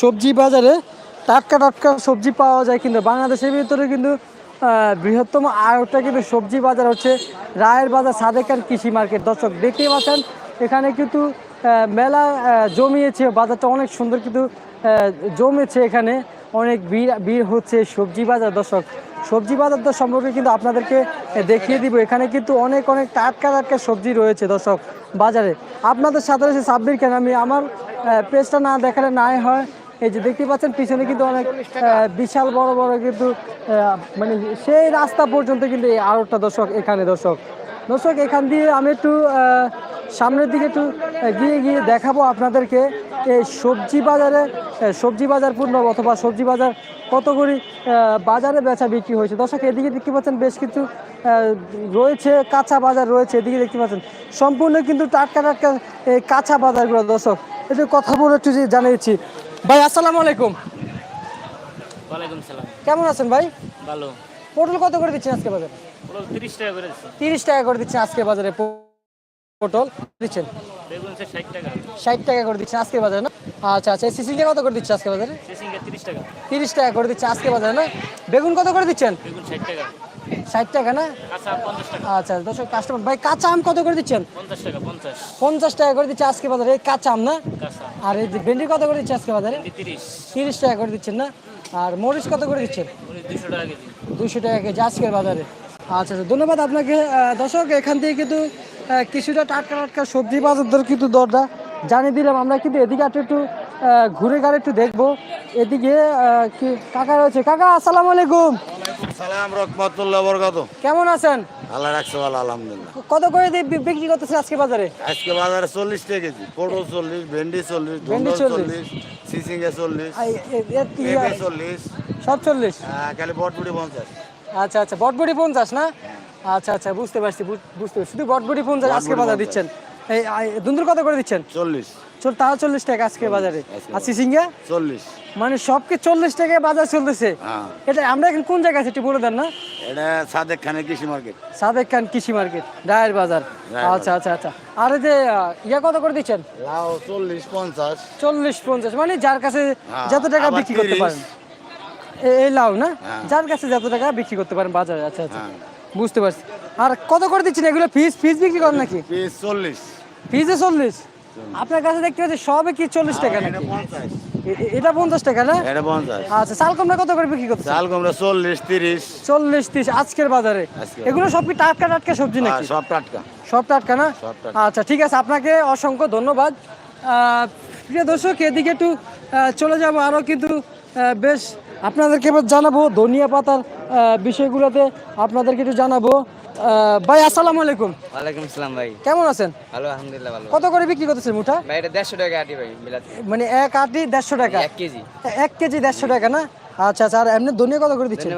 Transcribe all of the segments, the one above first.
সবজি বাজারে টাটকা টাটকা সবজি পাওয়া যায় কিন্তু বাংলাদেশের ভিতরে কিন্তু বৃহত্তম আয়টা কিন্তু সবজি বাজার হচ্ছে রায়ের বাজার সাদেকার কৃষি মার্কেট। দর্শক দেখতে পাচ্ছেন, এখানে কিন্তু মেলা জমিয়েছে, বাজারটা অনেক সুন্দর কিন্তু জমেছে এখানে। অনেক ভিড় ভিড় হচ্ছে সবজি বাজার। দর্শক, সবজি বাজার দর সম্পর্কে কিন্তু আপনাদেরকে দেখিয়ে দিব। এখানে কিন্তু অনেক অনেক টাটকা টাটকা সবজি রয়েছে দর্শক বাজারে। আপনাদের সাথে রয়েছে সাব্বির খান। আমি আমার পেজটা না দেখালে নাই হয়। এই যে দেখতে পাচ্ছেন, পিছনে কিন্তু অনেক বিশাল বড় বড় কিন্তু মানে সেই রাস্তা পর্যন্ত কিন্তু এই আরোটা দর্শক এখানে দর্শক। দর্শক, এখান দিয়ে আমি একটু সামনের দিকে একটু গিয়ে গিয়ে দেখাবো আপনাদেরকে। এই সবজি বাজারে সবজি বাজার পূর্ণ অথবা সবজি বাজার কতগুলি বাজারে বেচা বিক্রি হয়েছে? দর্শক এদিকে দেখতে পাচ্ছেন বেশ কিছু রয়েছে কাঁচা বাজার রয়েছে এদিকে দেখতে পাচ্ছেন। সম্পূর্ণ কিন্তু টাটকা টাটকা এই কাঁচা বাজারগুলো দর্শক। এদের কথা বলে একটু জানিয়েছি। ভাই আসসালামু আলাইকুম। ওয়ালাইকুম সালাম। কেমন আছেন ভাই? ভালো। পটল কত করে দিচ্ছেন আজকে বাজারে? ওগুলো তিরিশ টাকা করে দিচ্ছে। তিরিশ টাকা করে দিচ্ছেন আজকে বাজারে পটল। দিচ্ছেন। বেগুন সে ষাট টাকা। ষাট টাকা করে দিচ্ছেন আজকে বাজারে না? আচ্ছা আচ্ছা সিসিলিয়া কত করে দিচ্ছে আজকে বাজারে? সেসিংকে তিরিশ টাকা। করে দিচ্ছে আজকে বাজারে না? বেগুন কত করে দিচ্ছেন? বেগুন ষাট টাকা। না? আচ্ছা দর্শক কাস্টমার ভাই কাঁচা আম কত করে দিচ্ছেন? পঞ্চাশ টাকা করে দিচ্ছে আজকে বাজারে এই কাঁচা আম না? কাঁচা আর এই যে ভেন্ডি কত করে দিচ্ছে আজকে বাজারে? তিরিশ। টাকা করে দিচ্ছেন না? আর মরিচ কত করে দিচ্ছেন? দুশো টাকা কেজি। দুশো টাকা কেজি আজকের বাজারে। আচ্ছা আচ্ছা ধন্যবাদ আপনাকে। দর্শক এখান থেকে কিন্তু কিছুটা টাটকা টাটকা সবজি বাজার দর কিন্তু দরটা জানিয়ে দিলাম আমরা কিন্তু এদিকে একটু একটু ঘুরে ঘাড়ে একটু দেখব। এদিকে কি কাকা রয়েছে? কাকা আসসালাম আলাইকুম। সালাম রহমতুল্লাহ বরকাত কেমন আছেন? আল্লাহ রাখছে ভালো আলহামদুলিল্লাহ। কত করে দিয়ে বিক্রি করতেছে আজকে বাজারে? আজকে বাজারে চল্লিশ টাকা কেজি পটল চল্লিশ ভেন্ডি চল্লিশ ভেন্ডি চল্লিশ। সিসিঙ্গে চল্লিশ পেঁপে চল্লিশ। সব চল্লিশ? খালি বটবুটি পঞ্চাশ। আচ্ছা আচ্ছা বটবুটি পঞ্চাশ না? আচ্ছা আচ্ছা বুঝতে পারছি বুঝতে পারছি। শুধু বটবুটি পঞ্চাশ আজকে বাজার দিচ্ছেন। এই দুন্দুর কত করে দিচ্ছেন? চল্লিশ। চল তাও চল্লিশ টাকা আজকে বাজারে। আর সিসিঙ্গা চল্লিশ। মানে সবকে চল্লিশ টাকায় বাজার চলতেছে। হ্যাঁ। এটা আমরা এখন কোন জায়গায় আছি একটু বলে দেন না? এটা সাদেক খানের কৃষি মার্কেট। সাদেক খান কৃষি মার্কেট রায়ের বাজার। আচ্ছা আচ্ছা আচ্ছা। আর যে ইয়া কত করে দিচ্ছেন? লাউ চল্লিশ পঞ্চাশ। চল্লিশ পঞ্চাশ। মানে যার কাছে হ্যাঁ, যত টাকা বিক্রি করতে পারেন। এই লাউ না? হ্যাঁ। যার কাছে যত টাকা বিক্রি করতে পারেন বাজারে। আচ্ছা আচ্ছা। বুঝতে পারছি। আর কত করে দিচ্ছেন এগুলো? ফিস ফিস বিক্রি করেন নাকি? পিস চল্লিশ। ফিসে চল্লিশ। আপনার কাছে দেখতে পাচ্ছি সবে কি চল্লিশ টাকা এটা নাকি? এটা পঞ্চাশ টাকা না? এটা পঞ্চাশ। আচ্ছা চাল কমরা কত করে বিক্রি করতে চাল কুমড়া চল্লিশ তিরিশ। চল্লিশ তিরিশ আজকের বাজারে। এগুলো সব কি টাটকা টাটকা সবজি নাকি? সব টাটকা। সব টাটকা না? আচ্ছা ঠিক আছে আপনাকে অসংখ্য ধন্যবাদ। প্রিয় দর্শক এদিকে একটু চলে যাব আরও কিন্তু বেশ আপনাদেরকে এবার জানাব। ধনিয়া পাতার বিষয়গুলোতে আপনাদেরকে একটু জানাব। ভাই আসসালামু আলাইকুম। ওয়ালাইকুম আসসালাম ভাই। কেমন আছেন? ভালো আলহামদুলিল্লাহ ভালো। কত করে বিক্রি করতেছেন মুঠা? ভাই এটা দেড়শো টাকা আটি ভাই বিলাতি মানে এক আটি দেড়শো টাকা? এক কেজি। এক কেজি দেড়শো টাকা না? আচ্ছা আচ্ছা আর এমনি ধনিয়া কত করে দিচ্ছেন?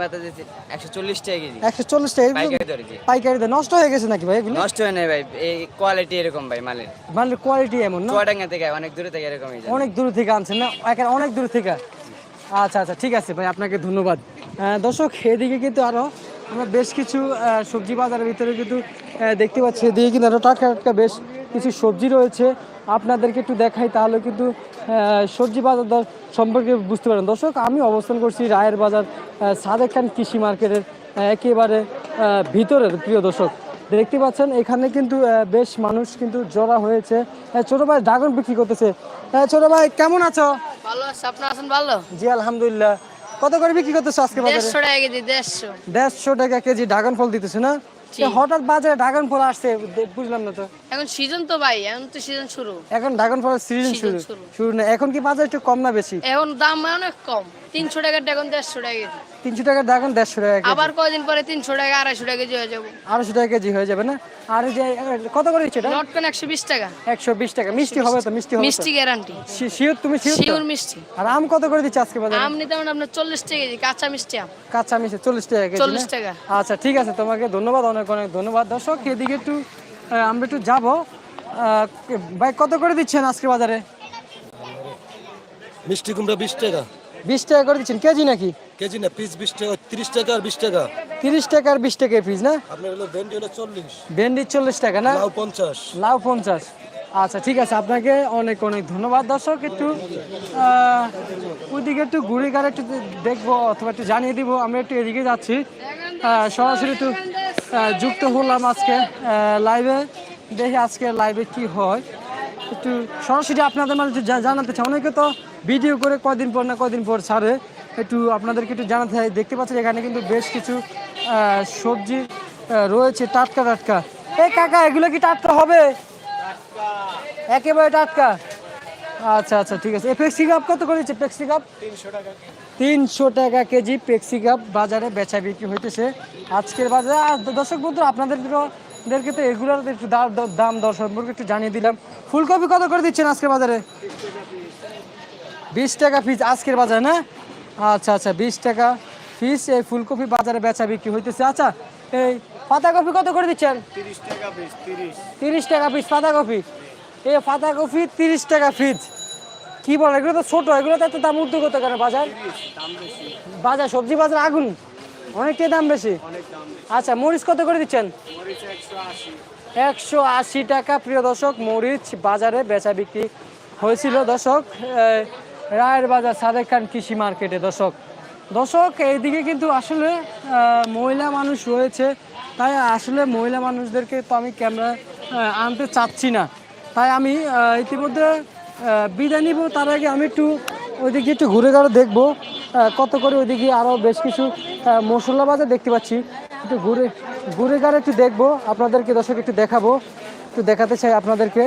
একশো চল্লিশ টাকা কেজি। একশো চল্লিশ টাকা পাইকারি পাইকারিতে নষ্ট হয়ে গেছে নাকি ভাই এগুলো? নষ্ট হয় নাই ভাই এই কোয়ালিটি এরকম ভাই মালের। মানে কোয়ালিটি এমন না? চুয়াডাঙ্গা থেকে অনেক দূরে থেকে এরকম অনেক দূর থেকে আনছেন না? অনেক দূর থেকে। আচ্ছা আচ্ছা ঠিক আছে ভাই আপনাকে ধন্যবাদ। দর্শক এদিকে কিন্তু আরও আমরা বেশ কিছু সবজি বাজারের ভিতরে কিন্তু দেখতে পাচ্ছি। এদিকে কিন্তু টাটকা টাটকা বেশ কিছু সবজি রয়েছে। আপনাদেরকে একটু দেখাই তাহলে কিন্তু সবজি বাজার দর সম্পর্কে বুঝতে পারেন। দর্শক আমি অবস্থান করছি রায়ের বাজার সাদেক খান কৃষি মার্কেটের একেবারে ভিতরের। প্রিয় দর্শক দেখতে পাচ্ছেন এখানে কিন্তু বেশ মানুষ কিন্তু জড়া হয়েছে। ছোট ভাই ড্রাগন বিক্রি করতেছে। ছোট ভাই কেমন আছো? ভালো আছে আপনার আছেন ভালো? জি আলহামদুলিল্লাহ। কত করে বিক্রি করতেছো আজকে বাজারে? দেড়শো টাকা কেজি 150 150 টাকা কেজি ড্রাগন ফল দিতেছে না? হঠাৎ বাজারে ড্রাগন ফল আসছে বুঝলাম না তো। এখন সিজন তো ভাই এখন তো সিজন শুরু। এখন ড্রাগন ফলের সিজন শুরু। শুরু না এখন কি বাজার একটু কম না বেশি? এখন দাম অনেক কম। তিনশো টাকার এখন দেড়শো টাকা কেজি। তিনশো টাকা ড্রাগন দেড়শো টাকা আবার কয়দিন পরে তিনশো টাকা আড়াইশো টাকা কেজি হয়ে যাব। আড়াইশো টাকা কেজি হয়ে যাবে না? আর যে কত করে দিচ্ছে এটা? নটকন একশো বিশ টাকা। একশো বিশ টাকা। মিষ্টি হবে তো মিষ্টি হবে মিষ্টি গ্যারান্টি শিওর তুমি শিওর মিষ্টি। আর আম কত করে দিচ্ছে আজকে বাজারে? আম নিতে আপনার চল্লিশ টাকা কেজি কাঁচা মিষ্টি আম। কাঁচা মিশে চল্লিশ টাকা কেজি চল্লিশ টাকা। আচ্ছা ঠিক আছে তোমাকে ধন্যবাদ অনেক অনেক ধন্যবাদ। দর্শক এদিকে একটু আমরা একটু যাব। ভাই কত করে দিচ্ছেন আজকে বাজারে? মিষ্টি কুমড়া বিশ টাকা। বিশ টাকা করে দিচ্ছেন। কেজি নাকি? কেজি না পিস বিশ টাকা তিরিশ টাকা আর বিশ টাকা। তিরিশ টাকা আর বিশ টাকা পিস না? আপনার হলো ভেন্ডি হলো চল্লিশ। ভেন্ডি চল্লিশ টাকা না? লাউ পঞ্চাশ। লাউ পঞ্চাশ। আচ্ছা ঠিক আছে আপনাকে অনেক অনেক ধন্যবাদ। দর্শক একটু ওইদিকে একটু ঘুরে গাড়ি একটু দেখব অথবা একটু জানিয়ে দিব। আমরা একটু এদিকে যাচ্ছি। সরাসরি একটু যুক্ত হলাম আজকে লাইভে দেখি আজকে লাইভে কি হয়। একটু সরাসরি আপনাদের মানে একটু জানাতে চাই। অনেকে তো ভিডিও করে কদিন পর না কদিন পর ছাড়ে। একটু আপনাদেরকে একটু জানাতে চাই। দেখতে পাচ্ছেন এখানে কিন্তু বেশ কিছু সবজি রয়েছে টাটকা টাটকা। এই কাকা এগুলো কি টাটকা হবে? একেবারে টাটকা। আচ্ছা আচ্ছা ঠিক আছে। পেক্সি কাপ কত করেছে পেক্সি কাপ তিনশো টাকা কেজি। পেক্সি কাপ বাজারে বেচা বিক্রি হইতেছে। আজকের বাজারে আর দর্শক বন্ধু আপনাদেরকে তো এগুলোর একটু দাম দর সম্পর্কে একটু জানিয়ে দিলাম। ফুলকপি কত করে দিচ্ছেন আজকের বাজারে? বিশ টাকা পিস আজকের বাজারে না? আচ্ছা আচ্ছা বিশ টাকা পিস এই ফুলকপি বাজারে বেচা বিক্রি হইতেছে। আচ্ছা এই পাতাকপি কত করে দিচ্ছেন? তিরিশ টাকা পিস পাতাকপি। এই পাতাকপি তিরিশ টাকা পিস কি বলে এগুলো তো ছোটো এগুলো তো এত দাম করতে কেন বাজার? বাজার সবজি বাজার আগুন। অনেকটাই দাম বেশি? আচ্ছা মরিচ কত করে দিচ্ছেন? একশো আশি। টাকা প্রিয় দর্শক মরিচ বাজারে বেচা বিক্রি হয়েছিল। দর্শক রায়ের বাজার সাদেক খান কৃষি মার্কেটে দর্শক। দর্শক এইদিকে কিন্তু আসলে মহিলা মানুষ রয়েছে। তাই আসলে মহিলা মানুষদেরকে তো আমি ক্যামেরা আনতে চাচ্ছি না। তাই আমি ইতিমধ্যে বিদায় নিব। তার আগে আমি একটু ওইদিকে একটু ঘুরে ঘুরে দেখব। কত করে ওইদিকে আরও বেশ কিছু মশলা বাজার দেখতে পাচ্ছি। একটু ঘুরে ঘুরে ঘুরে একটু দেখব আপনাদেরকে দর্শক একটু দেখাবো। একটু দেখাতে চাই আপনাদেরকে।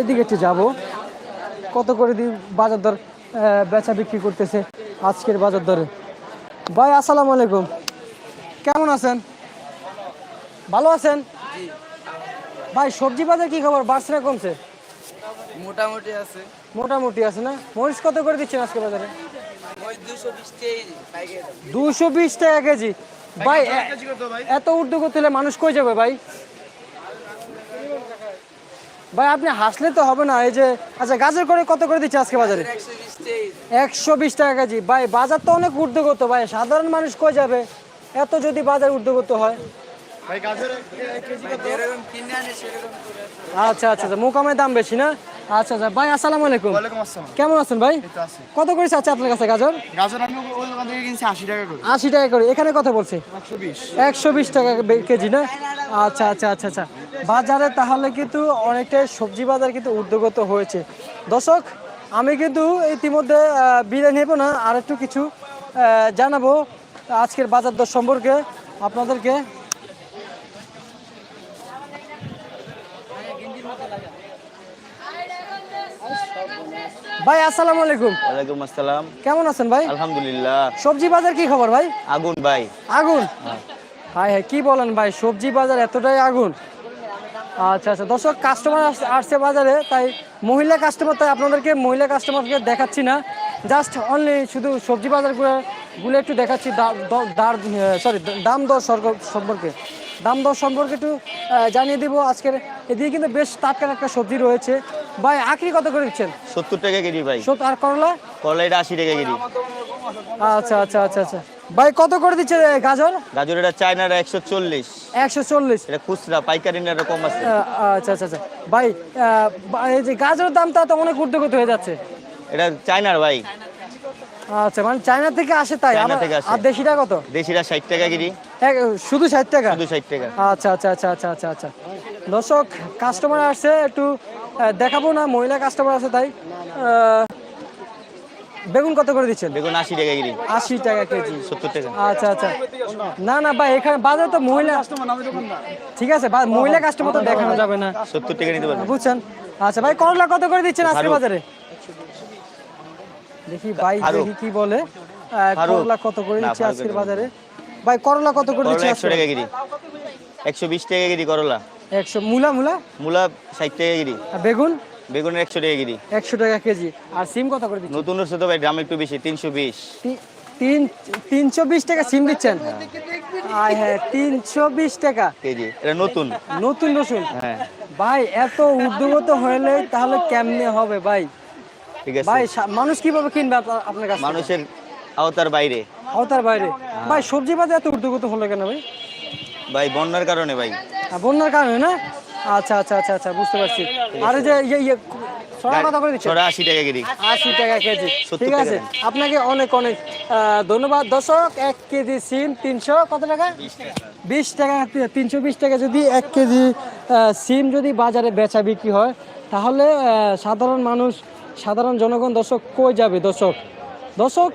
এদিকে একটু যাব। কত করে দি বাজার দর বেচা বিক্রি করতেছে আজকের বাজার দরে। ভাই আসসালামু আলাইকুম। কেমন আছেন? ভালো আছেন? ভাই সবজি বাজার কি খবর? না কমছে? মোটামুটি আছে। মোটামুটি আছে না? মরিচ কত করে দিচ্ছেন আজকে বাজারে? দুশো বিশ টাকা কেজি। ভাই এত উদ্যোগ হলে মানুষ কই যাবে ভাই? ভাই আপনি হাসলে তো হবে না এই যে আচ্ছা গাজর করে কত করে দিচ্ছে আজকে বাজারে? একশো বিশ টাকা কেজি। ভাই বাজার তো অনেক ঊর্ধ্বগত ভাই সাধারণ মানুষ কই যাবে? এত যদি বাজার ঊর্ধ্বগত হয়। আচ্ছা আচ্ছা আচ্ছা মোকামের দাম বেশি না? আচ্ছা আচ্ছা। ভাই আসসালামু আলাইকুম। ওয়ালাইকুম আসসালাম। কেমন আছেন ভাই? কত করে আছে আপনার কাছে গাজর? গাজর আমি ওই দোকান থেকে কিনছি আশি টাকা করে। আশি টাকা করে। এখানে কত বলছে? একশো বিশ। টাকা কেজি না? আচ্ছা আচ্ছা আচ্ছা আচ্ছা। বাজারে তাহলে কিন্তু অনেকটাই সবজি বাজার কিন্তু উদ্যোগত হয়েছে। দর্শক আমি কিন্তু ইতিমধ্যে বিদায় নেব না। আর একটু কিছু জানাব আজকের বাজার দর সম্পর্কে আপনাদেরকে। ভাই আসসালামু আলাইকুম। ওয়ালাইকুম আসসালাম। কেমন আছেন ভাই? আলহামদুলিল্লাহ। সবজি বাজার কি খবর ভাই? আগুন ভাই। আগুন? হাই হ্যাঁ কি বলেন ভাই সবজি বাজার এতটাই আগুন। আচ্ছা আচ্ছা। দর্শক কাস্টমার আসছে বাজারে তাই মহিলা কাস্টমার তাই আপনাদেরকে মহিলা কাস্টমারকে দেখাচ্ছি না। জাস্ট অনলি শুধু সবজি বাজারগুলো গুলো একটু দেখাচ্ছি সরি দাম দর সম্পর্কে। দাম দর সম্পর্কে একটু জানিয়ে দিব। আজকের এদিকে কিন্তু বেশ টাটকা টাটকা সবজি রয়েছে। ভাই আখরি কত করে দিচ্ছেন? সত্তর টাকা কেজি ভাই। আর করলা? করলা এটা আশি টাকা কেজি। আচ্ছা আচ্ছা আচ্ছা আচ্ছা। ভাই কত করে দিচ্ছে গাজর? গাজর এটা চায়নার একশো চল্লিশ। একশো চল্লিশ। এটা খুচরা পাইকারি নেওয়ার কম আছে। আচ্ছা আচ্ছা আচ্ছা। ভাই এই যে গাজরের দামটা তো অনেক ঊর্ধ্বগত হয়ে যাচ্ছে। এটা চায়নার ভাই। আচ্ছা মানে চায়না থেকে আসে তাই। আর দেশিটা কত? দেশিরা ষাট টাকা কেজি। শুধু ষাট টাকা? শুধু ষাট টাকা। আচ্ছা আচ্ছা আচ্ছা আচ্ছা আচ্ছা। আচ্ছা দর্শক কাস্টমার আসছে একটু দেখাবো না মহিলা কাস্টমার আছে তাই। বেগুন কত করে দিচ্ছেন? বেগুন আশি টাকা কেজি। আশি টাকা কেজি। সত্তর টাকা। আচ্ছা আচ্ছা। না না ভাই এখানে বাজারে তো মহিলা ঠিক আছে মহিলা কাস্টমার তো দেখানো যাবে না। সত্তর টাকা নিতে পারবেন বুঝছেন? আচ্ছা ভাই করলা কত করে দিচ্ছেন আজকে বাজারে? দেখি ভাই দেখি কি বলে। করলা কত করে দিচ্ছে আজকের বাজারে। ভাই করলা কত করে দিচ্ছে একশো টাকা কেজি। একশো বিশ টাকা কেজি করলা। একশো মূলা মূলা? মূলা ষাট টাকা কেজি। বেগুন? বেগুনের একশো টাকা কেজি। একশো টাকা কেজি। আর সিম কত করে দিচ্ছে নতুন হচ্ছে তো ভাই দাম একটু বেশি তিনশো বিশ। তিন তিনশো বিশ টাকা সিম দিচ্ছেন? আয় হ্যাঁ তিনশো বিশ টাকা। কেজি এটা নতুন। নতুন রসুন? হ্যাঁ। ভাই এত উদ্যোগত হলে তাহলে কেমনে হবে ভাই? ঠিক আছে। ভাই মানুষ কীভাবে কিনবে আপনার- আপনার কাছে মানুষের আওতার বাইরে। আওতার বাইরে। ভাই সবজি বাজার এত উদ্যোগত হলো কেন ভাই? ভাই বন্যার কারণে ভাই। আর বন্যার কারণে না? আচ্ছা আচ্ছা আচ্ছা আচ্ছা বুঝতে পারছি। আর এই যে ইয়ে ইয়ে ছড়া কথা করে দিচ্ছে ছড়া আশি টাকা কেজি। আশি টাকা কেজি। ঠিক আছে। আপনাকে অনেক অনেক ধন্যবাদ। দর্শক এক কেজি সিম তিনশো কত টাকা? বিশ টাকা। তিনশো বিশ টাকা। যদি এক কেজি সিম যদি বাজারে বেচা বিক্রি হয় তাহলে সাধারণ মানুষ সাধারণ জনগণ দর্শক কই যাবে দর্শক? দর্শক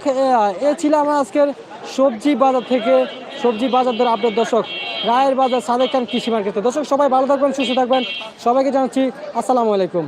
এ ছিল আমার আজকের সবজি বাজার থেকে সবজি বাজার ধরে আপনার দর্শক, রায়ের বাজার সাদেক খান কৃষি মার্কেটে। দর্শক, সবাই ভালো থাকবেন, সুস্থ থাকবেন। সবাইকে জানাচ্ছি, আসসালামু আলাইকুম।